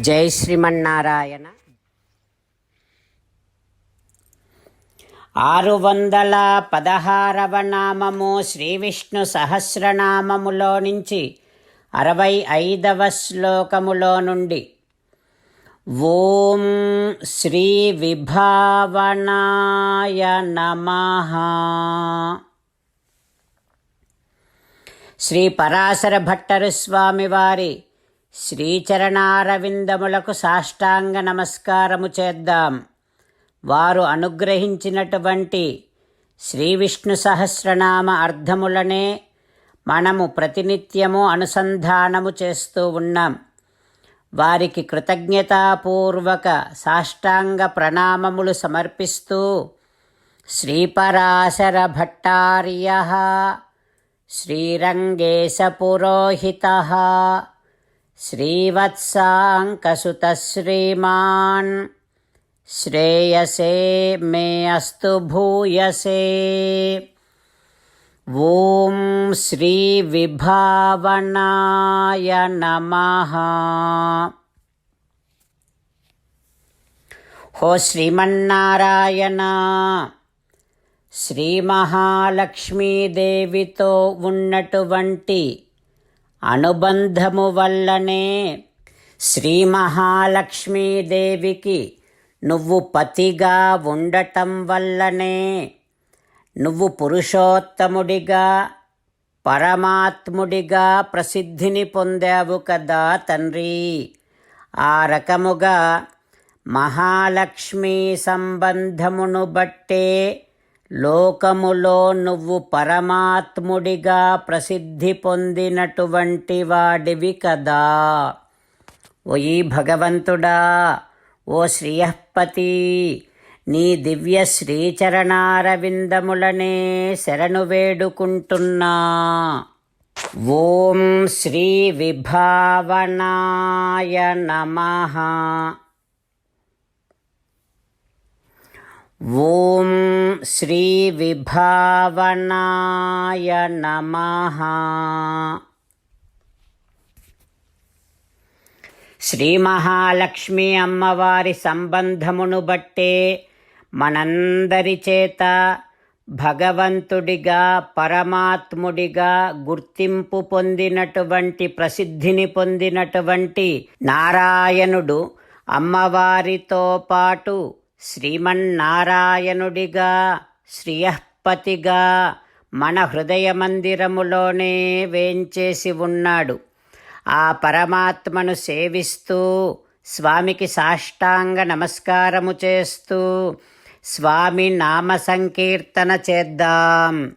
జై శ్రీమన్నారాయణ. ఆరు వందల పదహారవ నామము శ్రీ విష్ణు సహస్రనామములో నుంచి అరవై ఐదవ శ్లోకములో నుండి ఓం శ్రీ విభావనాయ నమ. శ్రీ పరాశర భట్టరు స్వామివారి వారి శ్రీచరణారవిందములకు సాష్టాంగ నమస్కారము చేద్దాం. వారు అనుగ్రహించినటువంటి శ్రీ విష్ణు సహస్రనామ అర్థములనే మనము ప్రతినిత్యము అనుసంధానము చేస్తూ ఉన్నాం. వారికి కృతజ్ఞతాపూర్వక సాష్టాంగ ప్రణామములు సమర్పిస్తూ శ్రీపరాశర భట్టార్య శ్రీరంగేశ పురోహిత శ్రేయసే మే అస్తు భూయసే. ఓం శ్రీ విభావనాయ నమః. హో శ్రీమన్నారాయణ శ్రీ మహాలక్ష్మీదేవితో ఉన్నటువంటి అనుబంధము వల్లనే శ్రీ మహాలక్ష్మీదేవికి నువ్వు పతిగా ఉండటం వల్లనే నువ్వు పురుషోత్తముడిగా పరమాత్ముడిగా ప్రసిద్ధిని పొందావు కదా తండ్రి. ఆ రకముగా మహాలక్ష్మి సంబంధమును బట్టే లోకములో నువ్వు పరమాత్ముడిగా ప్రసిద్ధి పొందినటువంటి వాడివి కదా ఓయి భగవంతుడా ఓ శ్రీయపతి నీ దివ్య శ్రీచరణారవిందములనే శరణు వేడుకుంటున్నా. ఓం శ్రీ విభావనాయ నమః. ఓం శ్రీ విభావనాయ నమః. శ్రీ మహాలక్ష్మి అమ్మవారి సంబంధమును బట్టే మనందరి చేత భగవంతుడిగా పరమాత్ముడిగా గుర్తింపు పొందినటువంటి ప్రసిద్ధిని పొందినటువంటి నారాయణుడు అమ్మవారితో పాటు శ్రీమన్నారాయణుడిగా శ్రియపతిగా మన హృదయ మందిరములోనే వేంచేసి ఉన్నాడు. ఆ పరమాత్మను సేవిస్తూ స్వామికి సాష్టాంగ నమస్కారము చేస్తూ స్వామి నామ సంకీర్తన చేద్దాం.